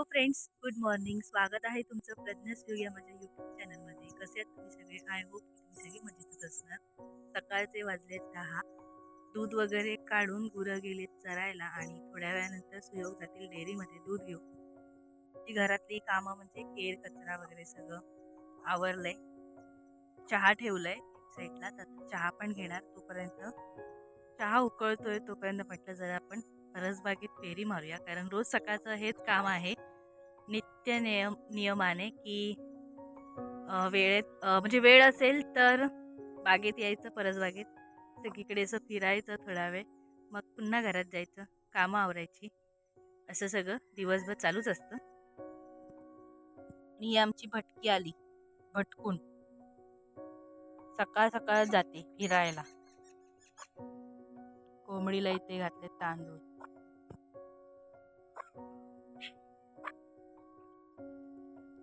Hello friends good morning. स्वागत आहे तुमचं प्रज्ञास योग या माझ्या यूट्यूब चॅनलमध्ये. कसे आहेत तुम्ही सगळे? आय होप तुम्ही सगळे मजेतच असणार. सकाळचे वाजलेत दहा. दूध वगैरे काढून गुरं गेलेत चरायला आणि थोड्या वेळानंतर सुयोग जातील डेअरीमध्ये दूध घेऊ ती घरातली कामं म्हणजे केर कचरा वगैरे सगळं आवरलंय. चहा ठेवलाय साईडला. तर चहा पण घेणार तोपर्यंत. चहा उकळतोय तोपर्यंत म्हटलं जरा आपण परसबागेत फेरी मारूया. कारण रोज सकाळचं हेच काम आहे. नित्य नियम नियमाने की वेळेत म्हणजे वेळ असेल तर बागेत यायचं परसबागेत सगळीकडे असं फिरायचं थोडा वेळ. मग पुन्हा घरात जायचं कामं आवरायची. असं सगळं दिवसभर चालूच असतं. मी आमची भटकी आली भटकून. सकाळ सकाळ जाते फिरायला. कोंबडीला इथे घातले तांदूळ.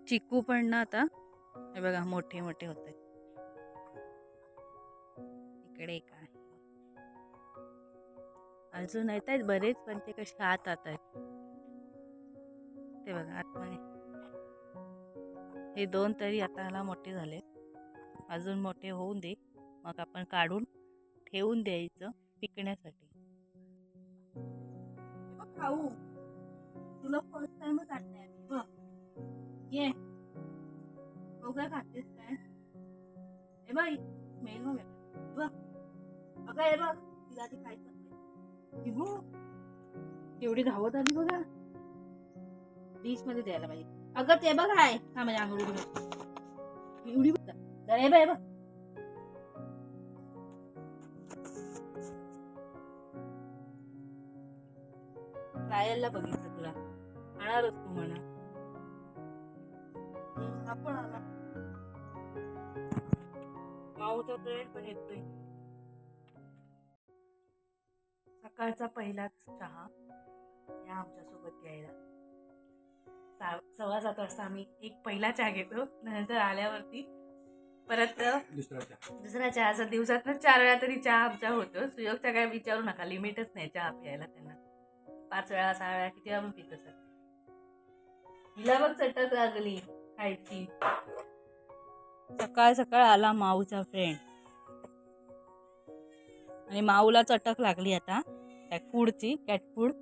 चिकू पण ना आता. हे बघा मोठे मोठे होत. आहेत इकडे एक आहे. अजून येत आहेत बरेच पण ते कसे आत आत आहेत. ते बघा आतमध्ये हे दोन तरी आता ह्याला मोठे झाले. अजून मोठे होऊन दे. मग आपण काढून ठेवून द्यायचं पिकण्यासाठी. खाऊ तुला फर्स्ट टाइमच आणताय ये हो काय खातेस काय हे बाई स्मेल बघ बघ अगं हे बघ तिला आधी खायचं ही एवढी धावत आली बघा डिशमध्ये द्यायला पाहिजे अगं ते बघ आहे हा म्हणजे आंघोळी एवढी बघ जरा हे बघ बघ ट्रायलला बघितलं तुला खाणारच तू म्हणा हा पण आला. माऊचा ब्रेड पण येतोय. सकाळचा पहिलाच चहा या आमच्यासोबत घ्यायला. सा- सव्वा सात वाजता आम्ही एक पहिला चहा घेतो नंतर आल्यावरती परत दुसरा चहा. दुसरा चहा. असं दिवसात चार वेळा तरी चहा आमचा होतो सुयोगचा काय विचारू नका लिमिटच नाही चहा प्यायला त्यांना. पाच वेळा सहा वेळा किती वेळा पण पित असत हिला बघ चटक लागली. खायची. सकाळ सकाळ आला माऊचा फ्रेंड आणि माऊला चटक लागली आता. कॅट फूडची कॅट फूड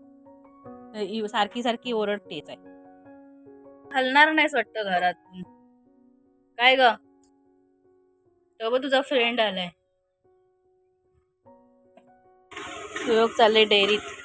सारखी सारखी ओरडतेच आहे. हलणार नाहीच वाटतं घरातून काय ग? तो तुझा फ्रेंड आलाय. सुयोग चालले डेअरीत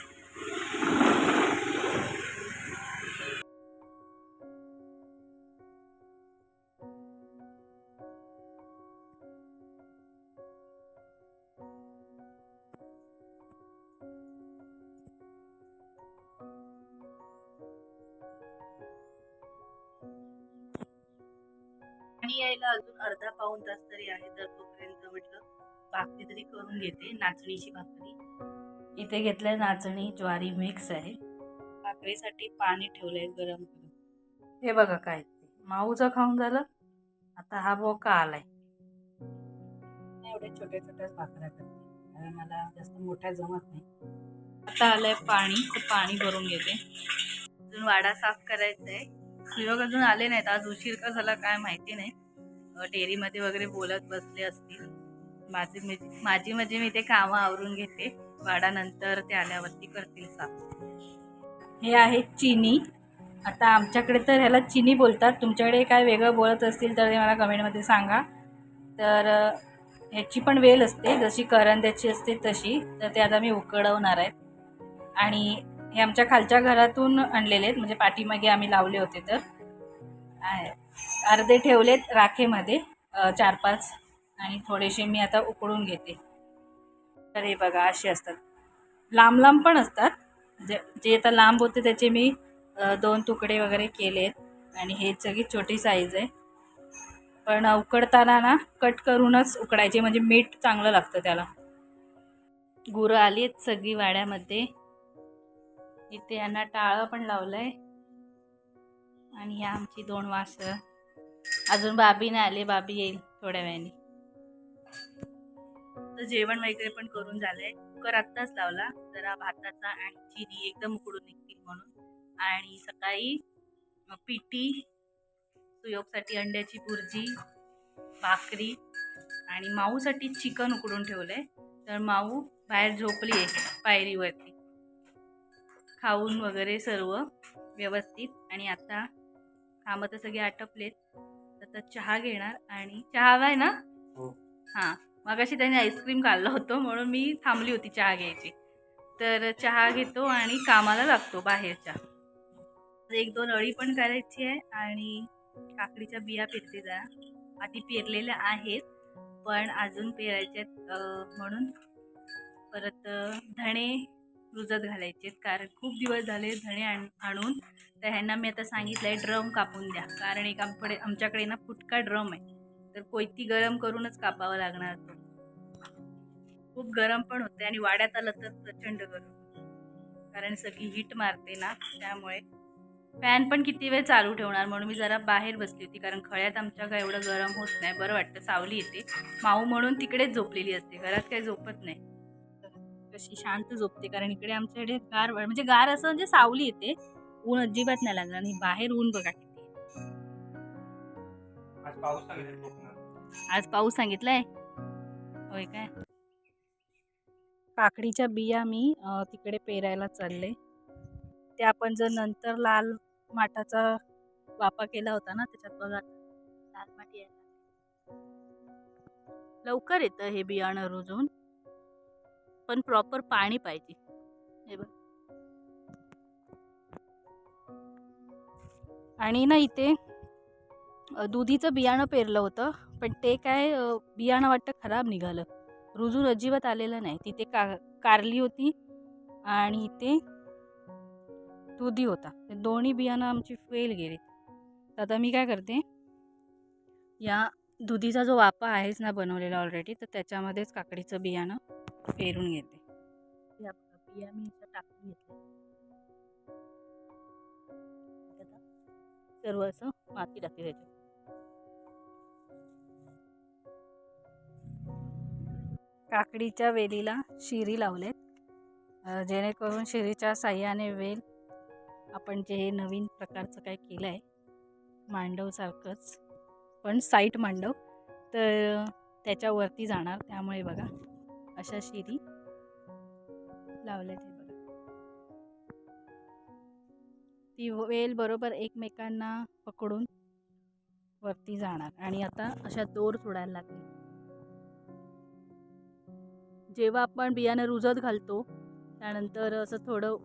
भाकरी करून घेते नाचणीची भाकरी. इथे घेतलंय नाचणी ज्वारी मिक्स आहे. भाकरीसाठी पाणी ठेवलंय गरम करून. हे बघा काय माऊचं खाऊन झालं. आता हा बोका आलाय? एवढ्या छोट्या छोट्याच भाकऱ्या करते. कारण मला जास्त मोठ्या जमत नाही. आता आलंय पाणी. ते पाणी भरून घेते. अजून वाडा साफ करायचा आहे सुयोग अजून आले नाहीत. आज उशीर का झाला काय माहिती नाही. डेअरीमध्ये वगैरे बोलत बसले असतील. माझी म्हणजे माझी म्हणजे मी ते कामं आवरून घेते. वाडानंतर ते आल्यावरती करतील साफ हे आहे चिनी. आता आमच्याकडे तर ह्याला चिनी बोलतात. तुमच्याकडे काय वेगळं बोलत असतील तर ते मला कमेंटमध्ये सांगा. तर ह्याची पण वेल असते. जशी करंद्याची असते तशी. तर ते आता मी उकडवणार आहेत. आणि हे आमच्या खालच्या घरातून आणलेले आहेत. म्हणजे पाठीमागे आम्ही लावले होते तर. आहे. अर्धे ठेवलेत राखेमध्ये. चार पाच. आणि थोडेसे मी आता उकडून घेते. तर हे बघा असे असतात. लांब लांब पण असतात. जे जे आता लांब होते त्याचे मी दोन तुकडे वगैरे केलेत आणि हे सगळी छोटी साईज आहे. पण उकडताना ना कट करूनच उकडायचे. म्हणजे मीठ चांगलं लागतं त्याला. गुरं आली आहेत सगळी वाड्यामध्ये. इथे यांना टाळं पण लावलंय. आणि ह्या आमची दोन वासं अजून बाबी नाही आले. बाबी येईल थोड्या वेळाने. तर जेवण वगैरे पण करून झालंय. कुकर आत्ताच लावला. जरा भाताचा आणि चिनी एकदम उकडून निघतील म्हणून. आणि सकाळी पिठी सुयोगसाठी अंड्याची भुर्जी भाकरी आणि माऊसाठी चिकन उकडून ठेवलंय. तर माऊ बाहेर झोपली आहे पायरीवरती. खाऊन वगैरे सर्व व्यवस्थित. आणि आता कामं तर सगळे आटपलेत. आता चहा घेणार आणि चहा हवाय ना? हो. मगाशी त्याने आईस्क्रीम काढलं होतं म्हणून मी थांबली होती चहा घ्यायची. तर चहा घेतो आणि कामाला लागतो बाहेरच्या. एक दोन अळी पण करायची आहे आणि काकडीच्या बिया पेरते जरा आधी पेरलेल्या आहेत पण अजून पेरायच्या म्हणून परत धणे रुजत घालायचे कारण खूप दिवस झाले धणे आण आणून. तर ह्यांना मी आता सांगितलं आहे ड्रम कापून द्या. कारण एक आमकडे आमच्याकडे ना फुटका ड्रम आहे. तर कोयती गरम करूनच कापावं लागणार तो. खूप गरम पण होते आणि वाड्यात आलं तर प्रचंड गरम. कारण सगळी हीट मारते ना त्यामुळे. फॅन पण किती वेळ चालू ठेवणार? म्हणून मी जरा बाहेर बसली होती कारण खळ्यात आमच्या काय एवढं गरम होत नाही. बरं वाटतं सावली येते. माऊ म्हणून तिकडेच झोपलेली असते घरात काही झोपत नाही. कशी शांत झोपते कारण इकडे आमच्याकडे गार म्हणजे गार असं म्हणजे सावली येते. ऊन अजिबात नाही लागणार आणि बाहेर ऊन बघा. आज पाऊस सांगितलं कोकणात आज पाऊस सांगितलाय? होय काय? काकडीच्या बिया मी तिकडे पेरायला चालले. ते आपण जर नंतर लाल माठाचा वापा केला होता ना त्याच्यात बघा. लाल माठी आहे लवकर येतं हे बियाणं रुजून. पण प्रॉपर पाणी पाहिजे. हे बघ. आणि ना इथे दुधीचं बियाणं पेरलं होतं पण ते काय बियाणं वाटतं खराब निघालं. रुजून अजिबात आलेलं नाही. तिथे का कारली होती आणि इथे दुधी होता. ते दोन्ही बियाणं आमची फेल गेली. तर आता मी काय करते या दुधीचा जो वापा आहेच ना बनवलेला ऑलरेडी तर त्याच्यामध्येच काकडीचं बियाणं पेरून घेते. या बिया मी इथं टाकून घेतले सर्व असं माती टाकते त्याच्यात. काकडीच्या वेलीला शिरी लावलेत जेणेकरून शिरीच्या साह्याने वेल आपण जे हे नवीन प्रकारचं काय केलं आहे मांडवसारखंच पण साईट मांडव तर त्याच्यावरती जाणार. त्यामुळे बघा अशा शिरी लावल्यात हे बघा. ती वेल बरोबर एकमेकांना पकडून वरती जाणार. आणि आता अशा दोर सोडायला लागली. जेव्हा आपण बियाणं रुजत घालतो त्यानंतर असं थोडं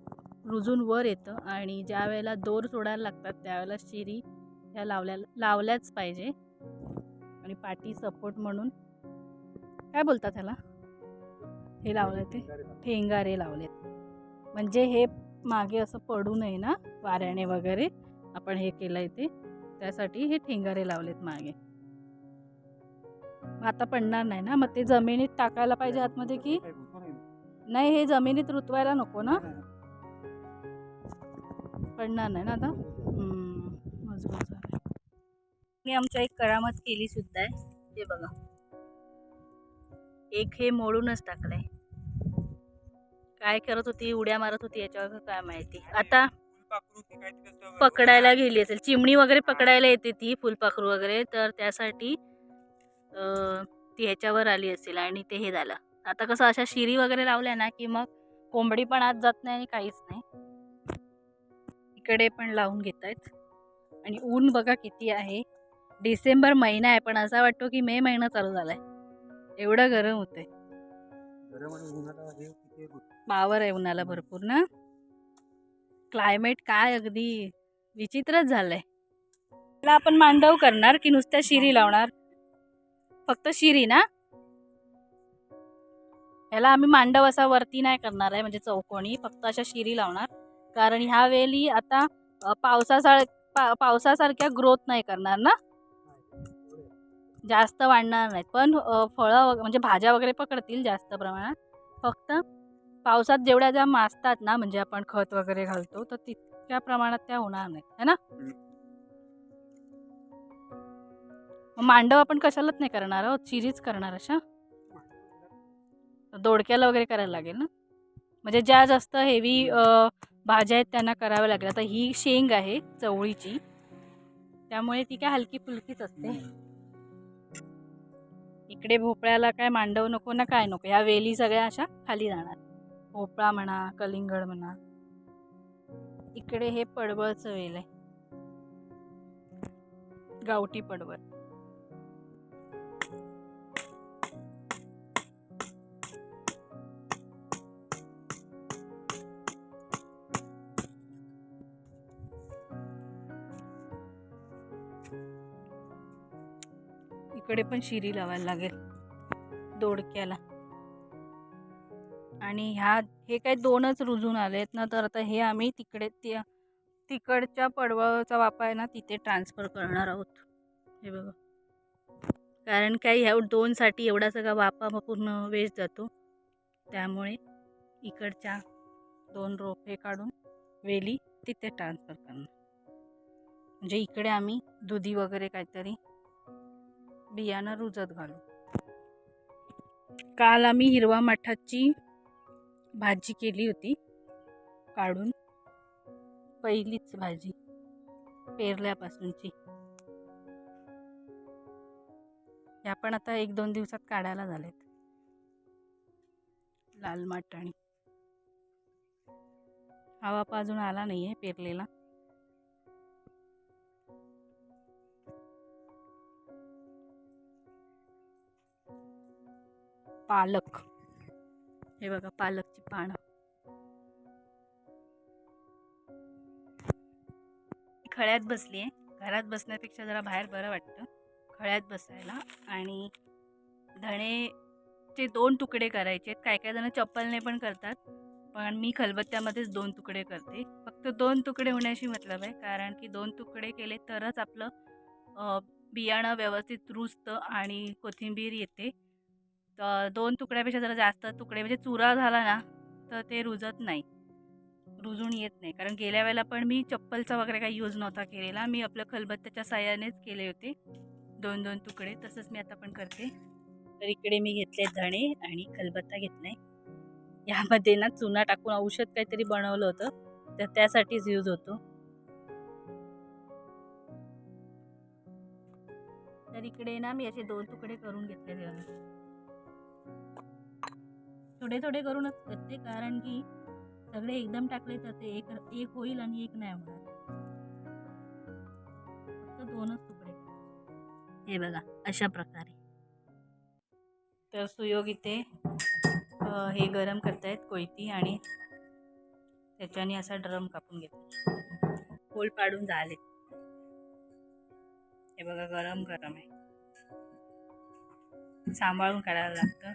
रुजून वर येतं आणि ज्या वेळेला दोर सोडायला लागतात त्यावेळेला शिरी ह्या लावल्या लावल्याच पाहिजे. आणि पाठी सपोर्ट म्हणून. काय बोलतात ह्याला? हे लावलं ते? ठेंगारे लावलेत. म्हणजे हे मागे असं पडू नये ना वाऱ्याने वगैरे. आपण हे केलं आहे ते. त्यासाठी हे ठेंगारे लावलेत मागे. आता पडणार नाही ना. मग ते जमिनीत टाकायला पाहिजे आतमध्ये की नाही हे जमिनीत रुतवायला नको ना. पडणार नाही ना आता? मजबूत झालं मी आमच्या एक करामत केली सुद्धा आहे. ते बघा. एक हे मोडूनच टाकलंय. काय करत होती उड्या मारत होती याच्यावर काय माहिती. आता पकडायला गेली असेल. चिमणी वगैरे पकडायला येते ती फुलपाखरू वगैरे. तर त्यासाठी ती ह्याच्यावर आली असेल आणि ते हे झालं. आता कसं अशा शिरी वगैरे लावल्या ना की मग कोंबडी पण आत जात नाही आणि काहीच नाही. इकडे पण लावून घेत आहेत आणि ऊन बघा किती आहे. डिसेंबर महिना आहे पण असा वाटतो की मे महिना चालू झालाय. एवढं गरम होतंय. पावर आहे उन्हाला भरपूर ना. क्लायमेट काय अगदी विचित्रच झालंय. त्याला आपण मांडव करणार की नुसत्या शिरी लावणार? फक्त शिरी ना? ह्याला आम्ही मांडव असा वरती नाही करणार आहे म्हणजे चौकोनी फक्त अशा शिरी लावणार. कारण ह्या वेळी आता अ, पा पावसासारख्या ग्रोथ नाही करणार ना? जास्त वाढणार नाहीत. पण फळं म्हणजे भाज्या वगैरे पकडतील जास्त प्रमाणात. फक्त पावसात जेवढ्या ज्या मासतात ना म्हणजे आपण खत वगैरे घालतो तर तितक्या प्रमाणात त्या होणार नाहीत. है ना? मांडव आपण कशालाच नाही करणार आहोत? चिरीच करणार अशा? दोडक्याला वगैरे करायला लागेल ना? म्हणजे ज्या जास्त हेवी भाज्या आहेत त्यांना कराव्या लागेल. आता ही शेंग आहे चवळीची. त्यामुळे ती काय हलकी फुलकीच असते. इकडे भोपळ्याला काय मांडव नको ना काय नको. या वेली सगळ्या अशा खाली जाणार. भोपळा म्हणा कलिंगड म्हणा. इकडे हे पडवळचं वेल आहे. गावठी पडवळ. इकडे पण शिरी लावायला लागेल. दोडक्याला. आणि ह्या हे काय दोनच रुजून आलेत ना तर आता हे आम्ही तिकडे त्या तिकडच्या पडवाचा वापर आहे ना तिथे ट्रान्सफर करणार आहोत. हे बघा. कारण काय ह्या दोनसाठी एवढा सगळा वापा पूर्ण वेस्ट जातो. त्यामुळे इकडच्या दोन रोपे काढून वेली तिथे ट्रान्सफर करणार. म्हणजे इकडे आम्ही दुधी वगैरे काहीतरी बियाणं रुजत घालू. काल आम्ही हिरवा मठाची भाजी केली होती. काढून पहिलीच भाजी पेरल्यापासूनची. ह्या पण आता एक दोन दिवसात काढायला झालेत. लाल माटाणी हवा वापा अजून आला आहे पेरलेला. पालक. हे बघा पालकची पानं. खळ्यात बसली आहे. घरात बसण्यापेक्षा जरा बाहेर बरं वाटतं. खळ्यात बसायला आणि धणेचे दोन तुकडे करायचे आहेत. काय काय जण चप्पलने पण करतात पण मी खलबत्त्यामध्येच दोन तुकडे करते. फक्त दोन तुकडे होण्याशी मतलब आहे कारण की दोन तुकडे केले तरच आपलं बियाणं व्यवस्थित रुजतं आणि कोथिंबीर येते. दोन तुकड्यापेक्षा जरा जास्त तुकडे म्हणजे चुरा झाला ना तर ते रुजत नाही. रुजून येत नाही. कारण गेल्या वेळेला पण मी चप्पलचा वगैरे काही यूज नव्हता केलेला. मी आपलं खलबत्त्याच्या साह्यानेच केले होते. दोन दोन तुकडे. तसंच मी आता पण करते. तर इकडे मी घेतले धणे आणि खलबत्ता घेतलाय. यामध्ये ना चुना टाकून औषध काहीतरी बनवलं होतं. तर त्यासाठीच यूज होतो. तर इकडे ना मी असे दोन तुकडे करून घेतले थोडे थोडे करूनच करते कारण की सगळे एकदम टाकले तर ते एक एक होईल आणि एक नाही होणार. फक्त दोनच तुकडे हे बघा अशा प्रकारे. तर सुयोग इथे हे गरम करतायत कोयती आणि त्याच्याने असा ड्रम कापून घेतो होल पाडून झाले. हे बघा गरम गरम आहे. सांभाळून करायला लागतं.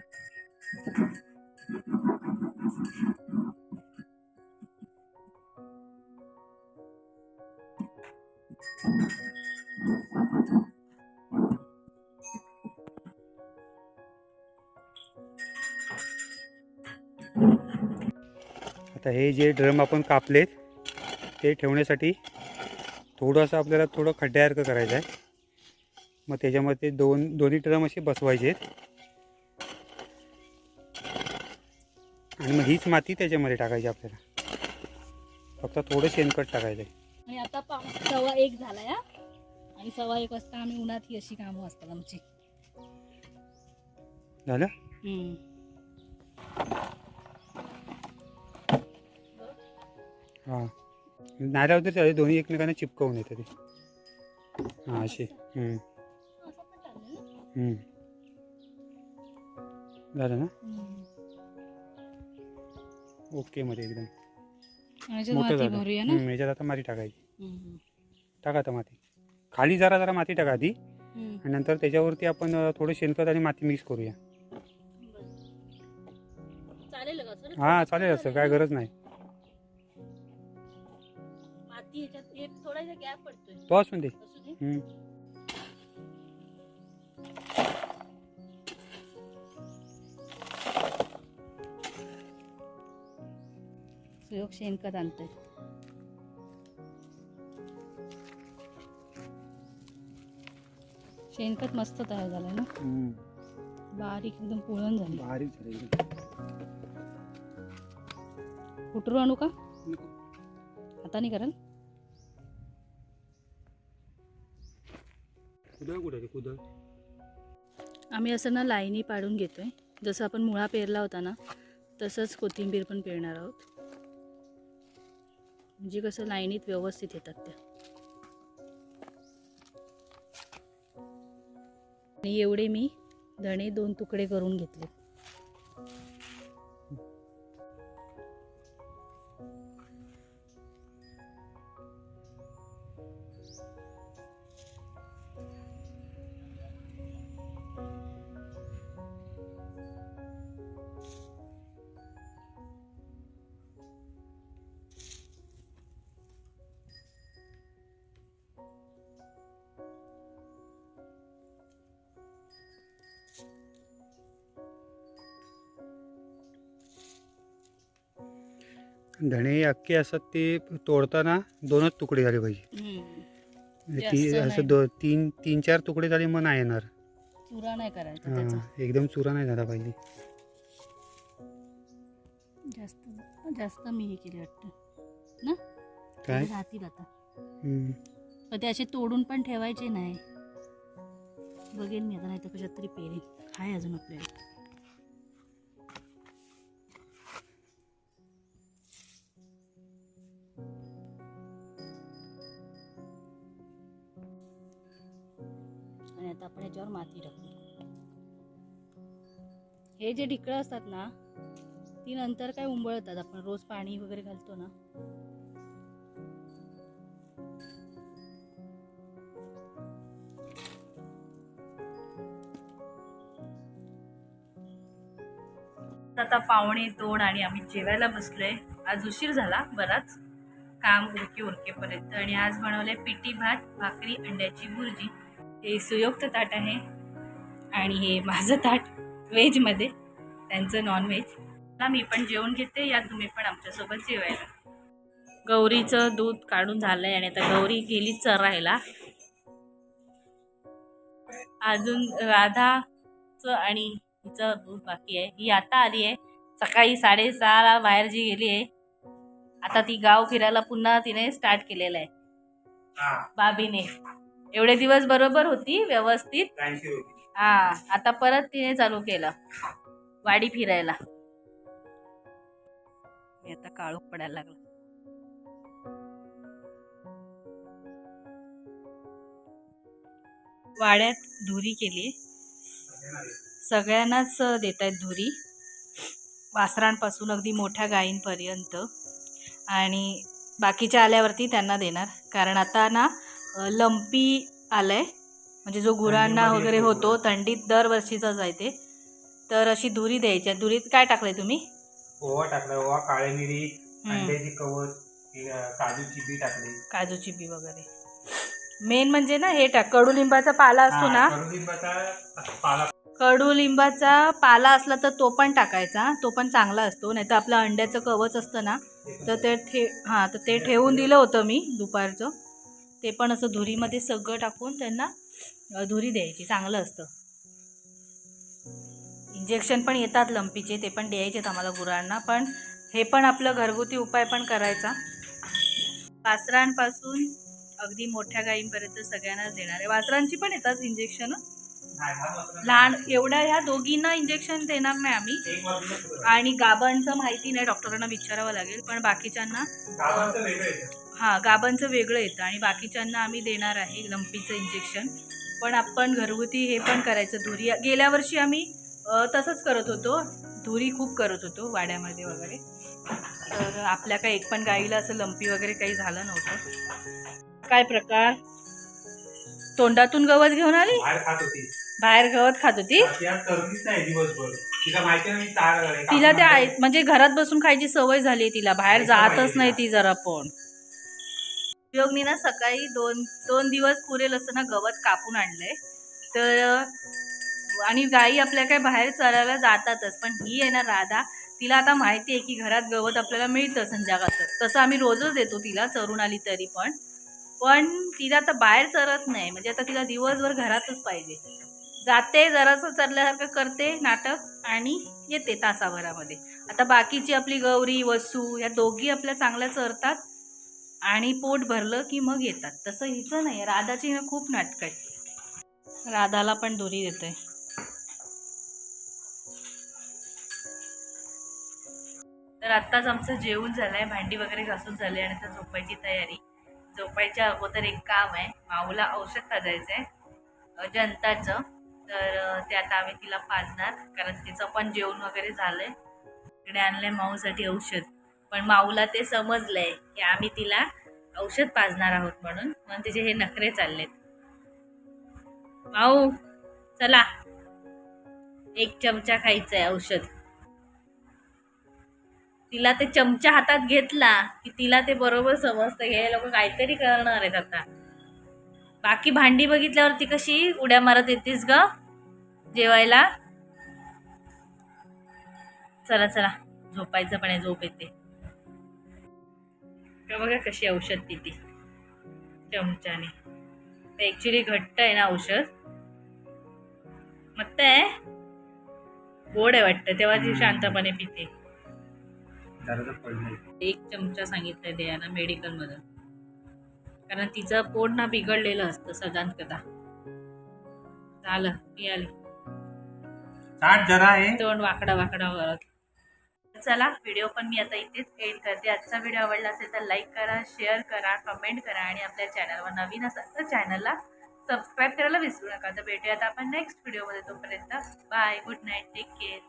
आता हे जे ड्रम आपण कापलेत ते ठेवण्यासाठी थोडंसं आपल्याला थोडं खड्ड्यासारखं करायचं आहे. मग त्याच्यामध्ये दोन दोन्ही ड्रम असे बसवायचे आहेत. आणि मग हीच माती त्याच्यामध्ये टाकायची आपल्याला. फक्त थोडं शेणखत टाकायचं आणि आता सव्वा एक झाला या आणि सव्वा एक वाजता आम्ही उन्हात ही अशी कामं असतात आमची. झालं. हां. तर चालेल दोन्ही एकमेकांना चिपकवून येतं ते. हां असं. झालं ना. ओके मध्ये एकदम. मोठं माती झालं. भरूया ना? हम्म, याच्यात आता माती टाकायची. हम्म. टाका आता माती. खाली जरा जरा माती टाका आधी. आणि नंतर त्याच्यावरती आपण अ, थोडं शेणखत आणि माती मिक्स करूया. चालेल का सर हां चालेल असं. काय गरज नाही. माती ह्याच्यात एक थोडासा गॅप पडतोय. तो असून दे. असू दे. हम्म. सुयोग शेणखत आणतोय. शेणखत मस्त तयार झालं ना. बारीक एकदम पुळण झाली. बारीक झालं आणू का? कुठे आहे कुदळ? आम्ही असं ना लाईनी पाडून घेतोय. जसं आपण मुळा पेरला होता ना तसंच कोथिंबीर पण पेरणार आहोत. म्हणजे कसं लाईनीत व्यवस्थित येतात त्या. आणि एवढे मी धणे दोन तुकडे करून घेतले. धणे अख्खे असतात ते तोडताना दोनच तुकडे झाले पाहिजे. ती असं. दो तीन तीन चार तुकडे झाले मग नाही येणार. चुरा नाही करायचा एकदम चुरा नाही झाला पाहिजे. जास्त जास्त मी हे केले वाटतं. ना? काय? राहतील आता. पण ते असे तोडून पण ठेवायचे नाही. बघेन मी आता नाही तर कशात तरी पेरेन. आहे अजून आपल्याला. हे जे ढिकळं असतात ना ती नंतर काय उंबळतात. आपण रोज पाणी वगैरे घालतो ना. आता पावणे दोन आणि आम्ही जेवायला बसलोय. आज उशीर झाला बराच. काम उरके उरकेपर्यंत. आणि आज बनवले पिठी भात भाकरी अंड्याची भुर्जी. हे सुयोक्त ताट आहे. आणि हे माझं ताट व्हेजमध्ये. त्यांचं नॉनव्हेज ना मी पण जेवण घेते. या तुम्ही पण आमच्यासोबत जेवायला. गौरीचं दूध काढून झालंय आणि आता गौरी गेली चरायला. अजून राधाचं आणि हिचं दूध बाकी आहे. ही आता आली आहे. सकाळी साडेसहाला बाहेर जी गेली आहे. आता ती गाव फिरायला पुन्हा तिने स्टार्ट केलेलं आहे. बाबीने. एवढे दिवस बरोबर होती व्यवस्थित? हा. आता परत तिने चालू केलं. वाडी फिरायला. मी आता काळोख पडायला लागला. वाड्यात धुरी केली सगळ्यांनाच देत आहेत धुरी. वासरांपासून अगदी मोठ्या गायींपर्यंत. आणि बाकीच्या आल्यावरती त्यांना देणार. कारण आता ना लंपी आलंय. म्हणजे जो गुरांना वगैरे. होतो. थंडीत दरवर्षीचाच आहे ते. तर अशी धुरी द्यायची. धुरीत काय टाकलंय तुम्ही? ओवा टाकला ओवा काळे मिरी. अंड्याची कवच काजूची बी टाकली. काजूची बी वगैरे. मेन म्हणजे ना हे टाक. कडुलिंबाचा पाला असतो ना? कडुलिंबाचा पाला. कडुलिंबाचा पाला असला तर तो पण टाकायचा. तो पण चांगला असतो. नाही तर आपलं अंड्याचं कवच असतं ना तर ते ठे हां तर ते ठेवून दिलं होतं मी दुपारचं. ते पण असं धुरीमध्ये सगळं टाकून त्यांना धुरी द्यायची. चांगलं असतं. इंजेक्शन पण येतात लंपीचे ते पण द्यायचेत आम्हाला गुरांना पण हे पण आपलं घरगुती उपाय पण करायचा. वासरांपासून अगदी मोठ्या गायींपर्यंत सगळ्यांनाच देणार आहे. वासरांची पण येतात इंजेक्शन लहान एवढ्या ह्या दोघींना इंजेक्शन देणार नाही आम्ही. आणि गाबांचं माहिती नाही डॉक्टरांना विचारावं लागेल पण बाकीच्यांना. हां गाबांचं वेगळं येतं आणि बाकीच्यांना आम्ही देणार आहे लंपीचं इंजेक्शन पण आपण घरगुती हे पण करायचं. धुरी गेल्या वर्षी आम्ही तसंच करत होतो. धुरी खूप करत होतो वाड्यामध्ये वगैरे. तर आपल्या काही एक पण गाईला असं लंपी वगैरे काही झालं नव्हतं. काय प्रकार? तोंडातून गवत घेऊन आली? बाहेर खात होती. बाहेर गवत खात होती? तिला माहिती आहे ना मी चार तिला कापून ते आणलंय. आय- म्हणजे घरात बसून खायची सवय झाली तिला. बाहेर जातच नाही. ती जरा पण. उपयोगनी ना सकाळी दोन दोन दिवस पुरेल असं ना गवत कापून आणलंय. तर आणि गाई आपल्या काय बाहेर चरायला जातातच पण ही आहे ना राधा तिला आता माहिती आहे की घरात गवत आपल्याला मिळतं संध्याकाळचं. तसं आम्ही रोजच देतो तिला चरून आली तरी पण. पण तिला आता बाहेर चरत नाही म्हणजे आता तिला दिवसभर घरातच पाहिजे. जाते जरासं चरल्यासारखं करते नाटक आणि येते तासाभरामध्ये. आता बाकीची आपली गौरी वसू या दोघी आपल्या चांगल्या चरतात आणि पोट भरलं की मग येतात. तसं हिचं नाही राधाची ना खूप नाटकं आहे राधाला पण दोरी देते तर आत्ताच आमचं जेवण झालं आहे भांडी वगैरे घासून झाले आणि आता झोपायची तयारी. झोपायच्या अगोदर एक काम आहे माऊला औषध पाजायचं आहे जनताचं. तर ते आता आम्ही तिला पाजणार कारण तिचं पण जेवण वगैरे झालंय. आणलं आणलंय माऊसाठी औषध. पण माऊला ते समजलंय की आम्ही तिला औषध पाजणार आहोत म्हणून म्हणून तिचे हे नखरे चाललेत. माऊ चला. एक चमचा खायचा आहे औषध. तिला ते चमचा हातात घेतला की तिला ते बरोबर समजतं. हे लोक काहीतरी करणार आहेत आता. बाकी भांडी बघितल्यावर ती कशी उड्या मारत येतेस ग? जेवायला? चला चला. झोपायचं पण आहे झोप येते. बघा कशी औषध पिती. चमच्याने. ते ऍक्च्युली घट्ट आहे ना औषध. मस्त आहे. गोड आहे वाटतं. तेव्हा ती शांतपणे पिते. एक चमचा सांगितलंय द्यायला मेडिकलमधून. कारण तिचं पोट ना बिघडलेलं असतं सदांत कदा झालं पियाली चाट जरा आहे. तोंड वाकडा वाकडा करत चला व्हिडिओ पण मी आता इथेच एंड करते. आजचा व्हिडिओ आवडला असेल तर लाईक करा शेअर करा कमेंट करा आणि आपल्या चॅनलवर नवीन असाल तर चॅनलला सबस्क्राईब करायला विसरू नका. तर भेटूयात आपण नेक्स्ट व्हिडिओमध्ये तोपर्यंत bye good night take care